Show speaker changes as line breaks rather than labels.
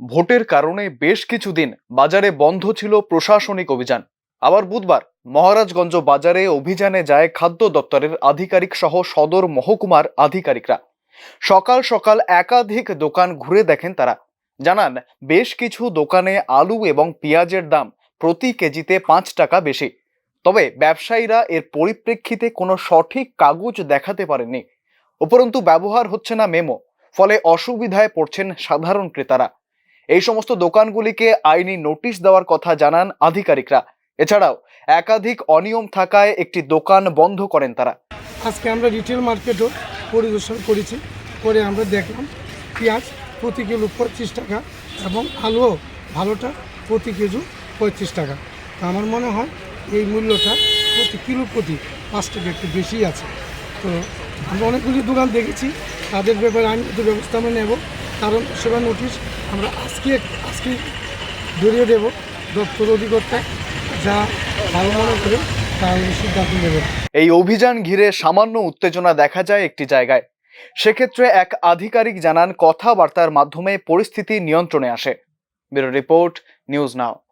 ভোটের কারণে বেশ কিছুদিন বাজারে বন্ধ ছিল প্রশাসনিক অভিযান। আবার বুধবার মহারাজগঞ্জ বাজারে অভিযানে যায় খাদ্য দপ্তরের আধিকারিক সহ সদর মহকুমার আধিকারিকরা। সকাল সকাল একাধিক দোকান ঘুরে দেখেন তারা। জানান, বেশ কিছু দোকানে আলু এবং পেঁয়াজের দাম প্রতি কেজিতে পাঁচ টাকা বেশি। তবে ব্যবসায়ীরা এর পরিপ্রেক্ষিতে কোনো সঠিক কাগজ দেখাতে পারেননি। উপরন্তু ব্যবহার হচ্ছে না মেমো, ফলে অসুবিধায় পড়ছেন সাধারণ ক্রেতারা। এই সমস্ত দোকানগুলিকে আইনি নোটিশ দেওয়ার কথা জানান আধিকারিকরা। এছাড়াও, একাধিক অনিয়ম থাকায় একটি দোকান বন্ধ করেন তারা।
আজকে আমরা রিটেল মার্কেটও পরিদর্শন করেছি। করে আমরা দেখলাম পেঁয়াজ প্রতি কিলো পঁচিশ টাকা এবং আলুও ভালোটা প্রতি কেজি পঁয়ত্রিশ টাকা। তা আমার মনে হয় এই মূল্যটা প্রতি কিলো প্রতি পাঁচ টাকা একটু বেশি আছে। তো আমরা অনেকগুলি দোকান দেখেছি। তাদের ব্যাপারে আইনগত ব্যবস্থা আমরা নেব। কারণ সেবা নোটিশ আমরা আজকে আজকে ধরিয়ে দেব দপ্তর অধিকর্তা যা ভালো মনে করে
এই অভিযান ঘিরে সামান্য উত্তেজনা দেখা যায় একটি জায়গায়। সেক্ষেত্রে এক আধিকারিক জানান, কথাবার্তার মাধ্যমে পরিস্থিতি নিয়ন্ত্রণে আসে। Bureau report, news now.